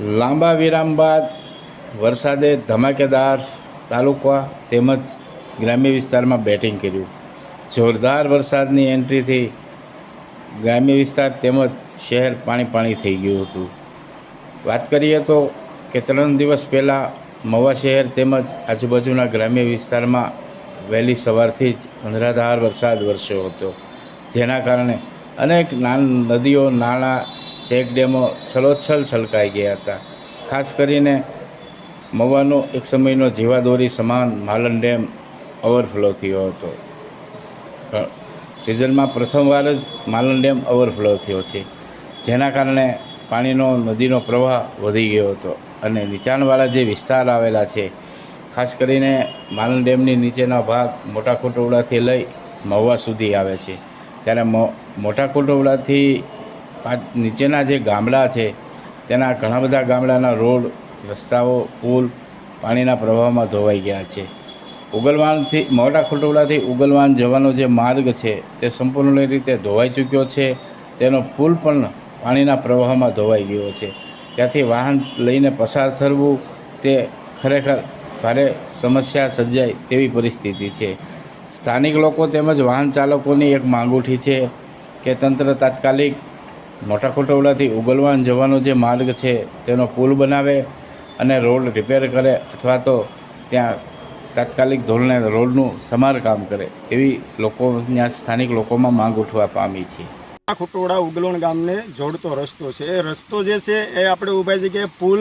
લાંબા વિરામ બાદ વરસાદે ધમાકેદાર તાલુકા તેમજ ગ્રામ્ય વિસ્તારમાં બેટિંગ કર્યું. જોરદાર વરસાદની એન્ટ્રીથી ગ્રામ્ય વિસ્તાર તેમજ શહેર પાણી પાણી થઈ ગયું હતું. વાત કરીએ તો કે ત્રણ દિવસ પહેલાં મવા શહેર તેમજ આજુબાજુના ગ્રામ્ય વિસ્તારમાં વહેલી સવારથી જ અંધરાધાર વરસાદ વરસ્યો હતો. જેના કારણે અનેક નાન નદીઓ નાળા ચેક ડેમો છલોછલ છલકાઈ ગયા હતા. ખાસ કરીને મવાનો એક સમયનો જીવાદોરી સમાન માલન ડેમ ઓવરફ્લો થયો હતો. સિઝનમાં પ્રથમવાર જ માલન ડેમ ઓવરફ્લો થયો છે, જેના કારણે પાણીનો, નદીનો પ્રવાહ વધી ગયો હતો અને નીચાણવાળા જે વિસ્તાર આવેલા છે, ખાસ કરીને માલન ડેમની નીચેના ભાગ મોટા કોટોવડાથી લઈ મહુવા સુધી આવે છે. ત્યારે મો- મોટા કોટોવડાથી નીચેના જે ગામડા છે, તેના ઘણા બધા ગામડાના રોડ, રસ્તાઓ, પુલ પાણીના પ્રવાહમાં ધોવાઈ ગયા છે. ઉગલવાણથી મોટા ખોટોડાથી ઉગલવાણ જવાનો જે માર્ગ છે, તે સંપૂર્ણ રીતે ધોવાઈ ચૂક્યો છે. તેનો પુલ પણ પાણીના પ્રવાહમાં ધોવાઈ ગયો છે. ત્યાંથી વાહન લઈને પસાર થવું, તે ખરેખર ભારે સમસ્યા સર્જાય તેવી પરિસ્થિતિ છે. સ્થાનિક લોકો તેમજ વાહન ચાલકોની એક માંગુઠી છે કે તંત્ર તાત્કાલિક મોટા ખોટોવડાથી ઉગલવાન જવાનો જે માર્ગ છે, તેનો પુલ બનાવે અને રોડ રિપેર કરે અથવા તો ત્યાં તાત્કાલિક ધોરણે રોડનું સમારકામ કરે, એવી લોકો ત્યાં સ્થાનિક લોકોમાં માંગ ઉઠવા પામી છે. આ ખોટોડા ઉગલોણ ગામને જોડતો રસ્તો છે. એ રસ્તો જે છે, એ આપણે ઊભા જગ્યાએ પુલ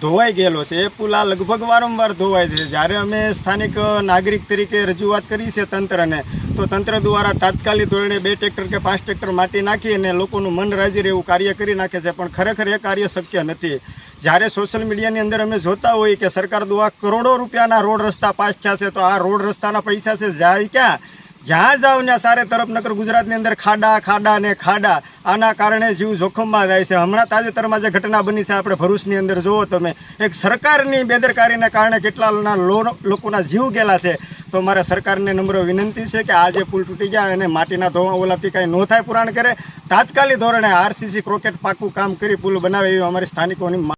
ધોવાઈ ગયેલો છે. એ પુલ આ લગભગ વારંવાર ધોવાય છે. જ્યારે અમે સ્થાનિક નાગરિક તરીકે રજૂઆત કરી છે તંત્રને, તો તંત્ર દ્વારા તાત્કાલિક ધોરણે બે ટ્રેક્ટર કે પાંચ ટ્રેક્ટર માટી નાખી અને લોકોનું મન રાજી રહેવું કાર્ય કરી નાખે છે. પણ ખરેખર એ કાર્ય શક્ય નથી. જ્યારે સોશિયલ મીડિયાની અંદર અમે જોતા હોઈએ કે સરકાર દ્વારા કરોડો રૂપિયાના રોડ રસ્તા પાસ છે, તો આ રોડ રસ્તાના પૈસા છે. જાય ક્યાં? જ્યાં જાઓ ત્યાં સારે તરફ નકર ગુજરાતની અંદર ખાડા ખાડા ને ખાડા. આના કારણે જીવ જોખમમાં જાય છે. હમણાં તાજેતરમાં જે ઘટના બની છે આપણે ભરૂચની અંદર જુઓ તમે. એક સરકારની બેદરકારીને કારણે કેટલા લો- લોકોના જીવ ગયેલા છે. તો મારે સરકારને નમ્ર વિનંતી છે કે આ જે પુલ તૂટી ગયા અને માટીના ધોવા ઓલાથી કાંઈ ન થાય પુરાણ કરે. તાત્કાલિક ધોરણે આરસીસી ક્રોકેટ પાકું કામ કરી પુલ બનાવે એવી અમારી સ્થાનિકોની